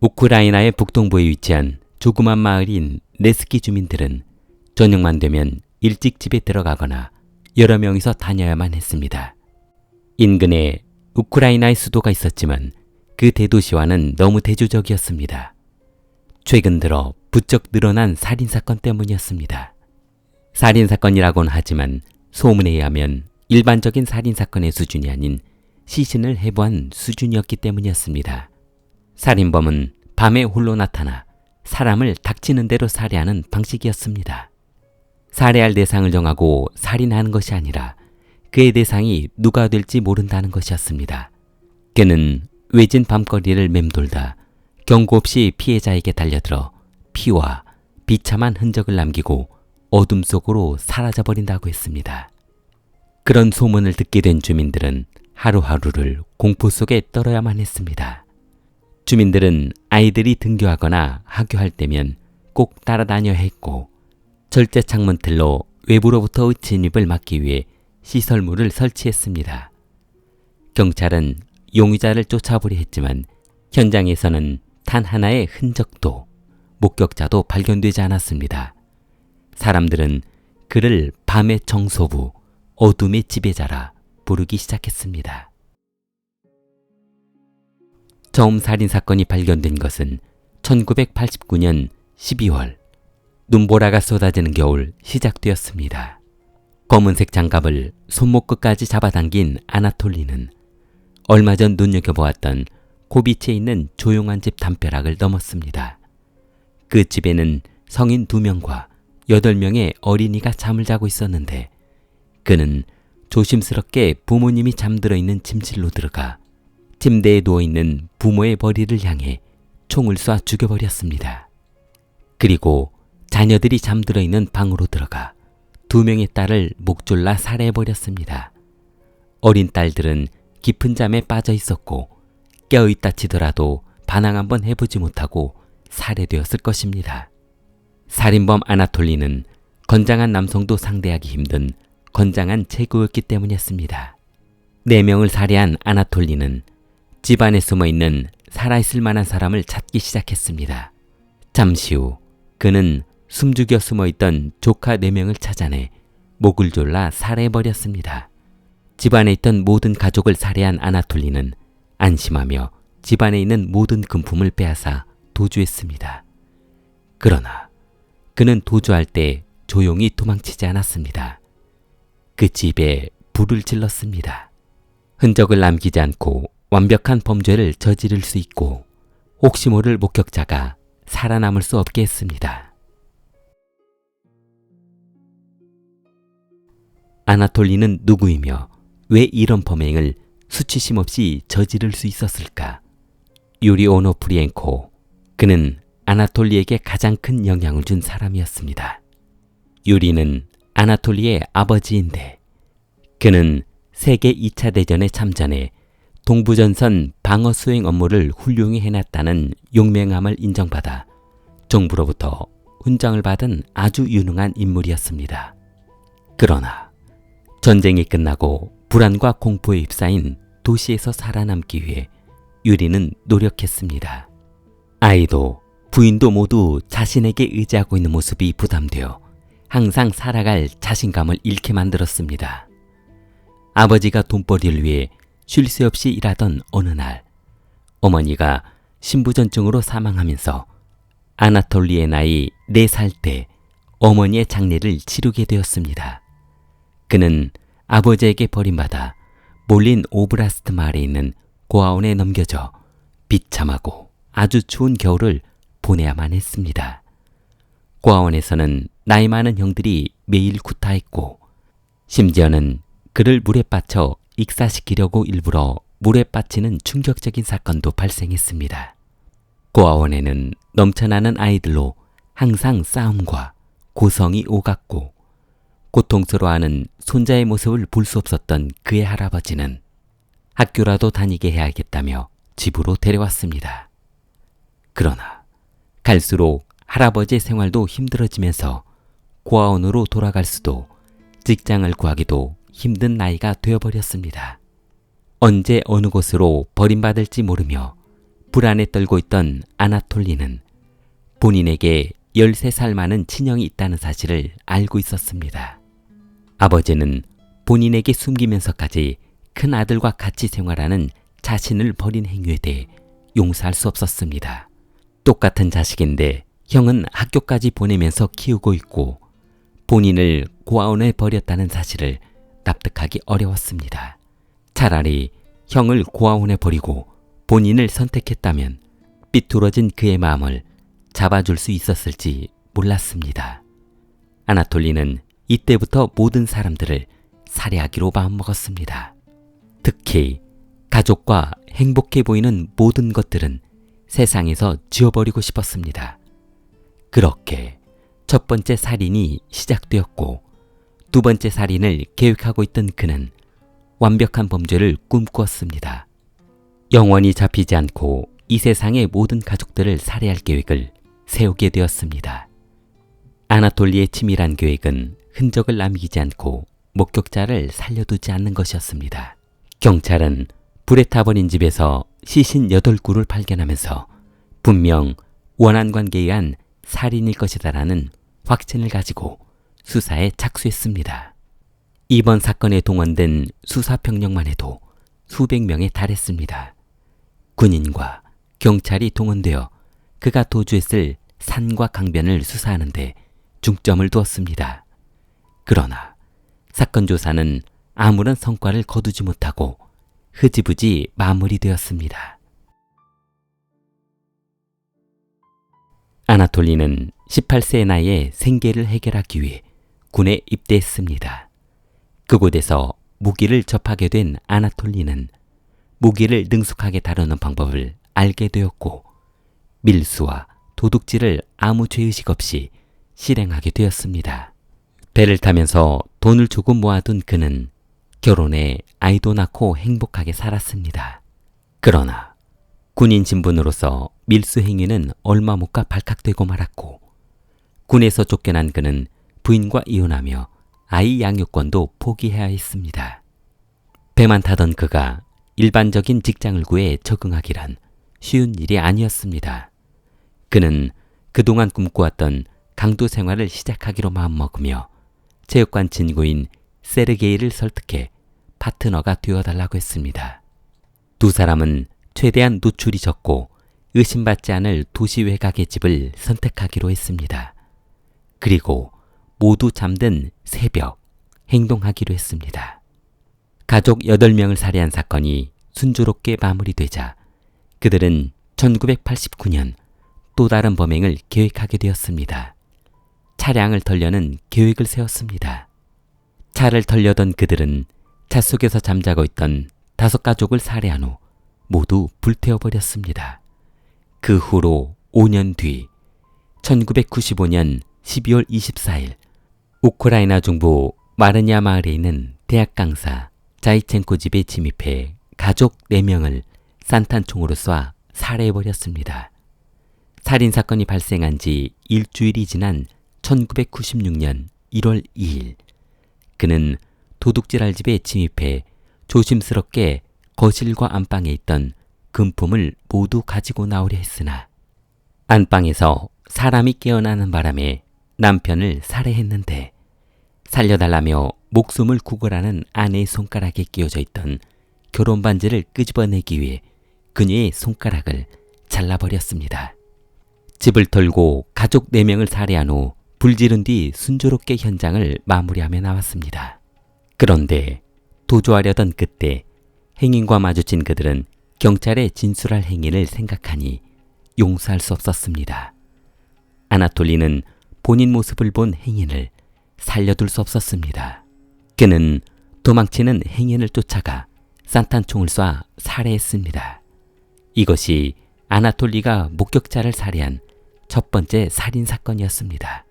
우크라이나의 북동부에 위치한 조그만 마을인 네스키 주민들은 저녁만 되면 일찍 집에 들어가거나 여러 명이서 다녀야만 했습니다. 인근에 우크라이나의 수도가 있었지만 그 대도시와는 너무 대조적이었습니다. 최근 들어 부쩍 늘어난 살인사건 때문이었습니다. 살인사건이라고는 하지만 소문에 의하면 일반적인 살인사건의 수준이 아닌 시신을 해부한 수준이었기 때문이었습니다. 살인범은 밤에 홀로 나타나 사람을 닥치는 대로 살해하는 방식이었습니다. 살해할 대상을 정하고 살인하는 것이 아니라 그의 대상이 누가 될지 모른다는 것이었습니다. 그는 외진 밤거리를 맴돌다 경고 없이 피해자에게 달려들어 피와 비참한 흔적을 남기고 어둠 속으로 사라져버린다고 했습니다. 그런 소문을 듣게 된 주민들은 하루하루를 공포 속에 떨어야만 했습니다. 주민들은 아이들이 등교하거나 학교할 때면 꼭 따라다녀야 했고 절제 창문틀로 외부로부터 진입을 막기 위해 시설물을 설치했습니다. 경찰은 용의자를 쫓아보려 했지만 현장에서는 단 하나의 흔적도 목격자도 발견되지 않았습니다. 사람들은 그를 밤의 정소부, 어둠의 지배자라 부르기 시작했습니다. 처음 살인사건이 발견된 것은 1989년 12월 눈보라가 쏟아지는 겨울 시작되었습니다. 검은색 장갑을 손목 끝까지 잡아당긴 아나톨리는 얼마 전 눈여겨보았던 고비치에 있는 조용한 집 담벼락을 넘었습니다. 그 집에는 성인 두 명과 여덟 명의 어린이가 잠을 자고 있었는데 그는 조심스럽게 부모님이 잠들어 있는 침실로 들어가 침대에 누워 있는 부모의 머리를 향해 총을 쏴 죽여버렸습니다. 그리고 자녀들이 잠들어 있는 방으로 들어가 두 명의 딸을 목졸라 살해해버렸습니다. 어린 딸들은 깊은 잠에 빠져 있었고 깨어있다 치더라도 반항 한번 해보지 못하고 살해되었을 것입니다. 살인범 아나톨리는 건장한 남성도 상대하기 힘든 건장한 체구였기 때문이었습니다. 네 명을 살해한 아나톨리는 집안에 숨어 있는 살아있을 만한 사람을 찾기 시작했습니다. 잠시 후 그는 숨죽여 숨어 있던 조카 네 명을 찾아내 목을 졸라 살해해버렸습니다. 집안에 있던 모든 가족을 살해한 아나톨리는 안심하며 집안에 있는 모든 금품을 빼앗아 도주했습니다. 그러나 그는 도주할 때 조용히 도망치지 않았습니다. 그 집에 불을 질렀습니다. 흔적을 남기지 않고 완벽한 범죄를 저지를 수 있고 혹시 모를 목격자가 살아남을 수 없게 했습니다. 아나톨리는 누구이며 왜 이런 범행을 수치심 없이 저지를 수 있었을까? 유리 오노프리엔코. 그는 아나톨리에게 가장 큰 영향을 준 사람이었습니다. 유리는 아나톨리의 아버지인데 그는 세계 2차 대전에 참전해 동부전선 방어 수행 업무를 훌륭히 해놨다는 용맹함을 인정받아 정부로부터 훈장을 받은 아주 유능한 인물이었습니다. 그러나 전쟁이 끝나고 불안과 공포에 휩싸인 도시에서 살아남기 위해 유리는 노력했습니다. 아이도 부인도 모두 자신에게 의지하고 있는 모습이 부담되어 항상 살아갈 자신감을 잃게 만들었습니다. 아버지가 돈벌이를 위해 쉴 새 없이 일하던 어느 날 어머니가 신부전증으로 사망하면서 아나톨리의 나이 4살 때 어머니의 장례를 치르게 되었습니다. 그는 아버지에게 버림받아 몰린 오브라스트 마을에 있는 고아원에 넘겨져 비참하고 아주 추운 겨울을 보내야만 했습니다. 고아원에서는 나이 많은 형들이 매일 구타했고 심지어는 그를 물에 빠쳐 익사시키려고 일부러 물에 빠치는 충격적인 사건도 발생했습니다. 고아원에는 넘쳐나는 아이들로 항상 싸움과 고성이 오갔고 고통스러워하는 손자의 모습을 볼 수 없었던 그의 할아버지는 학교라도 다니게 해야겠다며 집으로 데려왔습니다. 그러나 갈수록 할아버지의 생활도 힘들어지면서 고아원으로 돌아갈 수도 직장을 구하기도 힘든 나이가 되어버렸습니다. 언제 어느 곳으로 버림받을지 모르며 불안에 떨고 있던 아나톨리는 본인에게 13살 많은 친형이 있다는 사실을 알고 있었습니다. 아버지는 본인에게 숨기면서까지 큰 아들과 같이 생활하는 자신을 버린 행위에 대해 용서할 수 없었습니다. 똑같은 자식인데 형은 학교까지 보내면서 키우고 있고 본인을 고아원에 버렸다는 사실을 납득하기 어려웠습니다. 차라리 형을 고아원에 버리고 본인을 선택했다면 삐뚤어진 그의 마음을 잡아줄 수 있었을지 몰랐습니다. 아나톨리는 이때부터 모든 사람들을 살해하기로 마음먹었습니다. 특히 가족과 행복해 보이는 모든 것들은 세상에서 지워버리고 싶었습니다. 그렇게 첫 번째 살인이 시작되었고 두 번째 살인을 계획하고 있던 그는 완벽한 범죄를 꿈꾸었습니다. 영원히 잡히지 않고 이 세상의 모든 가족들을 살해할 계획을 세우게 되었습니다. 아나톨리의 치밀한 계획은 흔적을 남기지 않고 목격자를 살려두지 않는 것이었습니다. 경찰은 불에 타버린 집에서 시신 8구를 발견하면서 분명 원한 관계에 의한 살인일 것이다라는 확신을 가지고 수사에 착수했습니다. 이번 사건에 동원된 수사병력만 해도 수백 명에 달했습니다. 군인과 경찰이 동원되어 그가 도주했을 산과 강변을 수사하는데 중점을 두었습니다. 그러나 사건 조사는 아무런 성과를 거두지 못하고 흐지부지 마무리되었습니다. 아나톨리는 18세의 나이에 생계를 해결하기 위해 군에 입대했습니다. 그곳에서 무기를 접하게 된 아나톨리는 무기를 능숙하게 다루는 방법을 알게 되었고 밀수와 도둑질을 아무 죄의식 없이 실행하게 되었습니다. 배를 타면서 돈을 조금 모아둔 그는 결혼해 아이도 낳고 행복하게 살았습니다. 그러나 군인 신분으로서 밀수 행위는 얼마 못 가 발칵되고 말았고 군에서 쫓겨난 그는 부인과 이혼하며 아이 양육권도 포기해야 했습니다. 배만 타던 그가 일반적인 직장을 구해 적응하기란 쉬운 일이 아니었습니다. 그는 그동안 꿈꿔왔던 강도 생활을 시작하기로 마음먹으며 체육관 친구인 세르게이를 설득해 파트너가 되어달라고 했습니다. 두 사람은 최대한 노출이 적고 의심받지 않을 도시 외곽의 집을 선택하기로 했습니다. 그리고 모두 잠든 새벽 행동하기로 했습니다. 가족 8명을 살해한 사건이 순조롭게 마무리되자 그들은 1989년 또 다른 범행을 계획하게 되었습니다. 차량을 털려는 계획을 세웠습니다. 차를 털려던 그들은 차 속에서 잠자고 있던 다섯 가족을 살해한 후 모두 불태워버렸습니다. 그 후로 5년 뒤 1995년 12월 24일 우크라이나 중부 마르냐 마을에 있는 대학 강사 자이첸코 집에 침입해 가족 4명을 산탄총으로 쏴 살해해버렸습니다. 살인사건이 발생한 지 일주일이 지난 1996년 1월 2일 그는 도둑질할 집에 침입해 조심스럽게 거실과 안방에 있던 금품을 모두 가지고 나오려 했으나 안방에서 사람이 깨어나는 바람에 남편을 살해했는데 살려달라며 목숨을 구걸하는 아내의 손가락에 끼워져 있던 결혼 반지를 끄집어내기 위해 그녀의 손가락을 잘라버렸습니다. 집을 털고 가족 4명을 살해한 후 불지른 뒤 순조롭게 현장을 마무리하며 나왔습니다. 그런데 도주하려던 그때 행인과 마주친 그들은 경찰에 진술할 행위를 생각하니 용서할 수 없었습니다. 아나톨리는 본인 모습을 본 행인을 살려둘 수 없었습니다. 그는 도망치는 행인을 쫓아가 산탄총을 쏴 살해했습니다. 이것이 아나톨리가 목격자를 살해한 첫 번째 살인 사건이었습니다.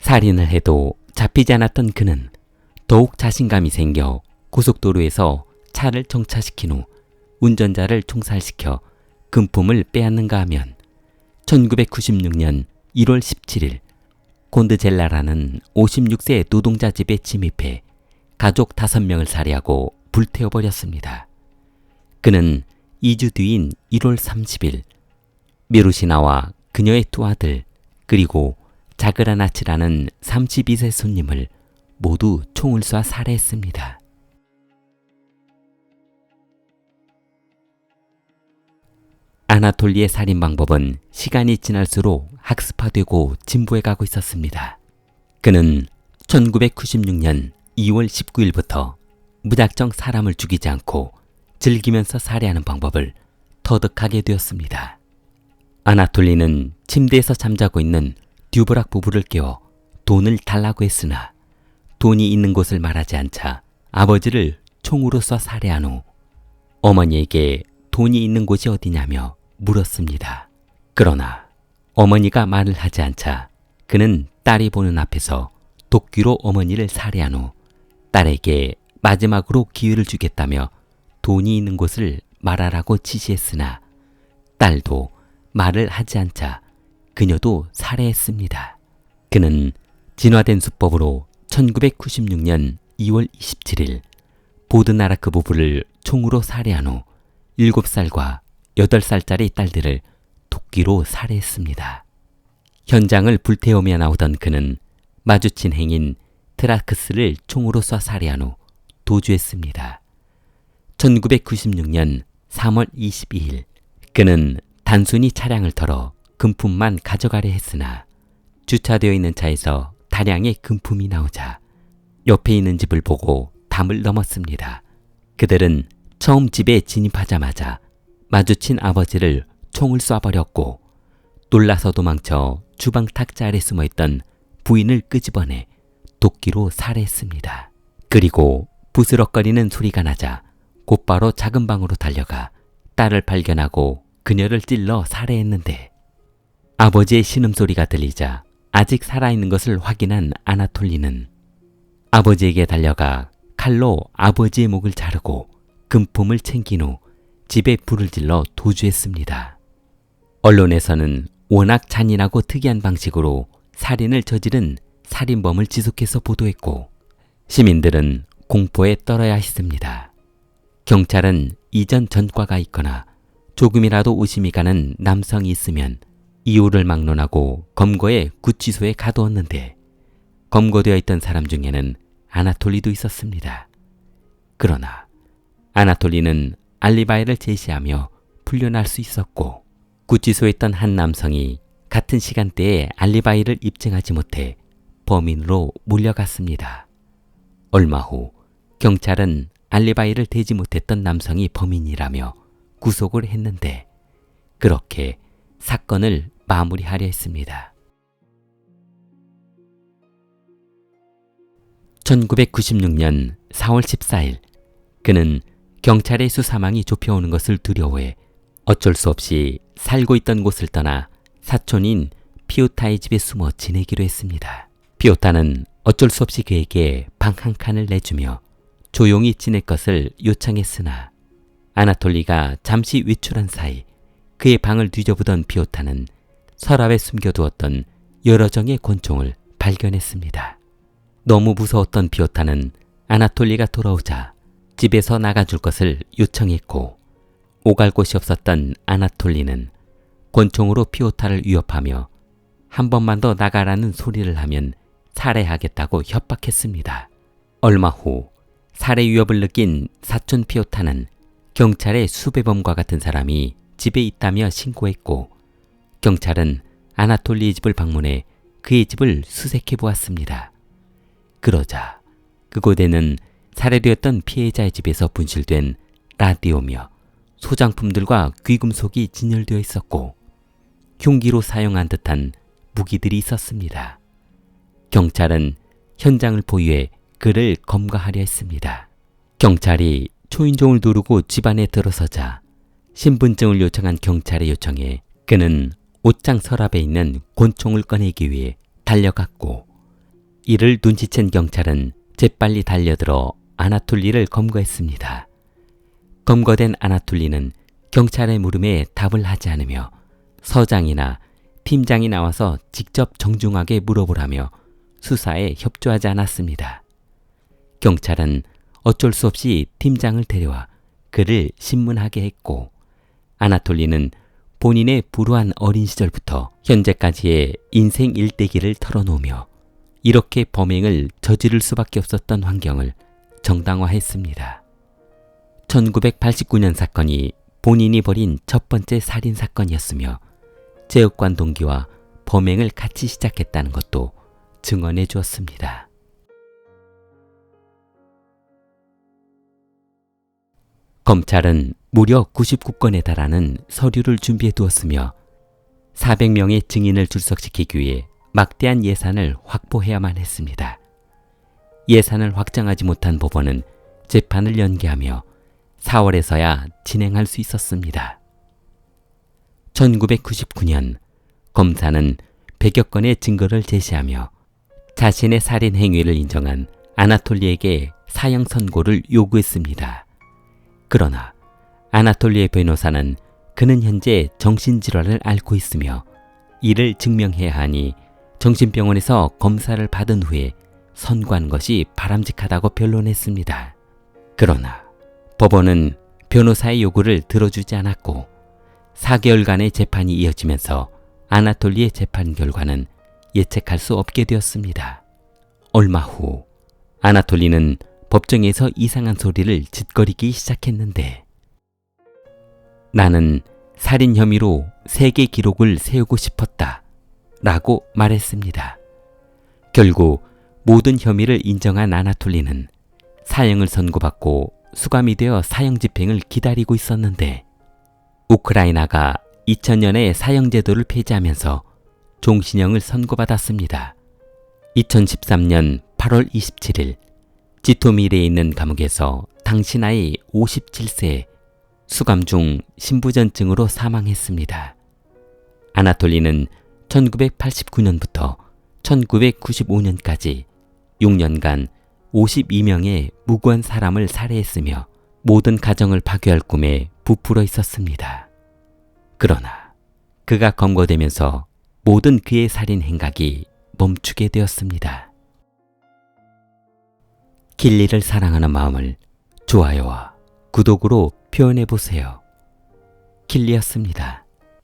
살인을 해도 잡히지 않았던 그는 더욱 자신감이 생겨 고속도로에서 차를 정차시킨 후 운전자를 총살시켜 금품을 빼앗는가 하면 1996년 1월 17일 콘드젤라라는 56세 노동자 집에 침입해 가족 5명을 살해하고 불태워버렸습니다. 그는 2주 뒤인 1월 30일 미루시나와 그녀의 두 아들 그리고 자그라나치라는 32세 손님을 모두 총을 쏴 살해했습니다. 아나톨리의 살인 방법은 시간이 지날수록 학습화되고 진보해 가고 있었습니다. 그는 1996년 2월 19일부터 무작정 사람을 죽이지 않고 즐기면서 살해하는 방법을 터득하게 되었습니다. 아나톨리는 침대에서 잠자고 있는 듀브락 부부를 깨워 돈을 달라고 했으나 돈이 있는 곳을 말하지 않자 아버지를 총으로 쏴 살해한 후 어머니에게 돈이 있는 곳이 어디냐며 물었습니다. 그러나 어머니가 말을 하지 않자 그는 딸이 보는 앞에서 도끼로 어머니를 살해한 후 딸에게 마지막으로 기회를 주겠다며 돈이 있는 곳을 말하라고 지시했으나 딸도 말을 하지 않자 그녀도 살해했습니다. 그는 진화된 수법으로 1996년 2월 27일 보드나라크 부부를 총으로 살해한 후 7살과 8살짜리 딸들을 도끼로 살해했습니다. 현장을 불태우며 나오던 그는 마주친 행인 트라크스를 총으로 쏴 살해한 후 도주했습니다. 1996년 3월 22일 그는 단순히 차량을 털어 금품만 가져가려 했으나 주차되어 있는 차에서 다량의 금품이 나오자 옆에 있는 집을 보고 담을 넘었습니다. 그들은 처음 집에 진입하자마자 마주친 아버지를 총을 쏴버렸고 놀라서 도망쳐 주방 탁자 아래 숨어있던 부인을 끄집어내 도끼로 살해했습니다. 그리고 부스럭거리는 소리가 나자 곧바로 작은 방으로 달려가 딸을 발견하고 그녀를 찔러 살해했는데 아버지의 신음소리가 들리자 아직 살아있는 것을 확인한 아나톨리는 아버지에게 달려가 칼로 아버지의 목을 자르고 금품을 챙긴 후 집에 불을 질러 도주했습니다. 언론에서는 워낙 잔인하고 특이한 방식으로 살인을 저지른 살인범을 지속해서 보도했고 시민들은 공포에 떨어야 했습니다. 경찰은 이전 전과가 있거나 조금이라도 의심이 가는 남성이 있으면 이유를 막론하고 검거에 구치소에 가두었는데 검거되어 있던 사람 중에는 아나톨리도 있었습니다. 그러나 아나톨리는 알리바이를 제시하며 풀려날 수 있었고 구치소에 있던 한 남성이 같은 시간대에 알리바이를 입증하지 못해 범인으로 몰려갔습니다. 얼마 후 경찰은 알리바이를 대지 못했던 남성이 범인이라며 구속을 했는데 그렇게 사건을 마무리하려 했습니다. 1996년 4월 14일 그는 경찰의 수사망이 좁혀오는 것을 두려워해 어쩔 수 없이 살고 있던 곳을 떠나 사촌인 피오타의 집에 숨어 지내기로 했습니다. 피오타는 어쩔 수 없이 그에게 방 한 칸을 내주며 조용히 지낼 것을 요청했으나 아나톨리가 잠시 외출한 사이 그의 방을 뒤져보던 피오타는 서랍에 숨겨두었던 여러 정의 권총을 발견했습니다. 너무 무서웠던 피오타는 아나톨리가 돌아오자 집에서 나가줄 것을 요청했고 오갈 곳이 없었던 아나톨리는 권총으로 피오타를 위협하며 한 번만 더 나가라는 소리를 하면 살해하겠다고 협박했습니다. 얼마 후 살해 위협을 느낀 사촌 피오타는 경찰의 수배범과 같은 사람이 집에 있다며 신고했고 경찰은 아나톨리의 집을 방문해 그의 집을 수색해 보았습니다. 그러자 그곳에는 살해되었던 피해자의 집에서 분실된 라디오며 소장품들과 귀금속이 진열되어 있었고 흉기로 사용한 듯한 무기들이 있었습니다. 경찰은 현장을 보유해 그를 검거하려 했습니다. 경찰이 초인종을 누르고 집안에 들어서자 신분증을 요청한 경찰의 요청에 그는 옷장 서랍에 있는 권총을 꺼내기 위해 달려갔고 이를 눈치챈 경찰은 재빨리 달려들어 아나툴리를 검거했습니다. 검거된 아나툴리는 경찰의 물음에 답을 하지 않으며 서장이나 팀장이 나와서 직접 정중하게 물어보라며 수사에 협조하지 않았습니다. 경찰은 어쩔 수 없이 팀장을 데려와 그를 신문하게 했고 아나톨리는 본인의 불우한 어린 시절부터 현재까지의 인생 일대기를 털어놓으며 이렇게 범행을 저지를 수밖에 없었던 환경을 정당화했습니다. 1989년 사건이 본인이 벌인 첫 번째 살인 사건이었으며 제역관 동기와 범행을 같이 시작했다는 것도 증언해 주었습니다. 검찰은 무려 99건에 달하는 서류를 준비해 두었으며 400명의 증인을 출석시키기 위해 막대한 예산을 확보해야만 했습니다. 예산을 확정하지 못한 법원은 재판을 연기하며 4월에서야 진행할 수 있었습니다. 1999년 검사는 100여 건의 증거를 제시하며 자신의 살인 행위를 인정한 아나톨리에게 사형 선고를 요구했습니다. 그러나 아나톨리의 변호사는 그는 현재 정신질환을 앓고 있으며 이를 증명해야 하니 정신병원에서 검사를 받은 후에 선고한 것이 바람직하다고 변론했습니다. 그러나 법원은 변호사의 요구를 들어주지 않았고 4개월간의 재판이 이어지면서 아나톨리의 재판 결과는 예측할 수 없게 되었습니다. 얼마 후 아나톨리는 법정에서 이상한 소리를 짓거리기 시작했는데 나는 살인 혐의로 세계 기록을 세우고 싶었다 라고 말했습니다. 결국 모든 혐의를 인정한 아나톨리는 사형을 선고받고 수감이 되어 사형 집행을 기다리고 있었는데 우크라이나가 2000년에 사형제도를 폐지하면서 종신형을 선고받았습니다. 2013년 8월 27일 지토밀에 있는 감옥에서 당시 나이 57세 수감 중 신부전증으로 사망했습니다. 아나톨리는 1989년부터 1995년까지 6년간 52명의 무고한 사람을 살해했으며 모든 가정을 파괴할 꿈에 부풀어 있었습니다. 그러나 그가 검거되면서 모든 그의 살인 행각이 멈추게 되었습니다. 길리를 사랑하는 마음을 좋아요와 구독으로 표현해 보세요. 길리였습니다.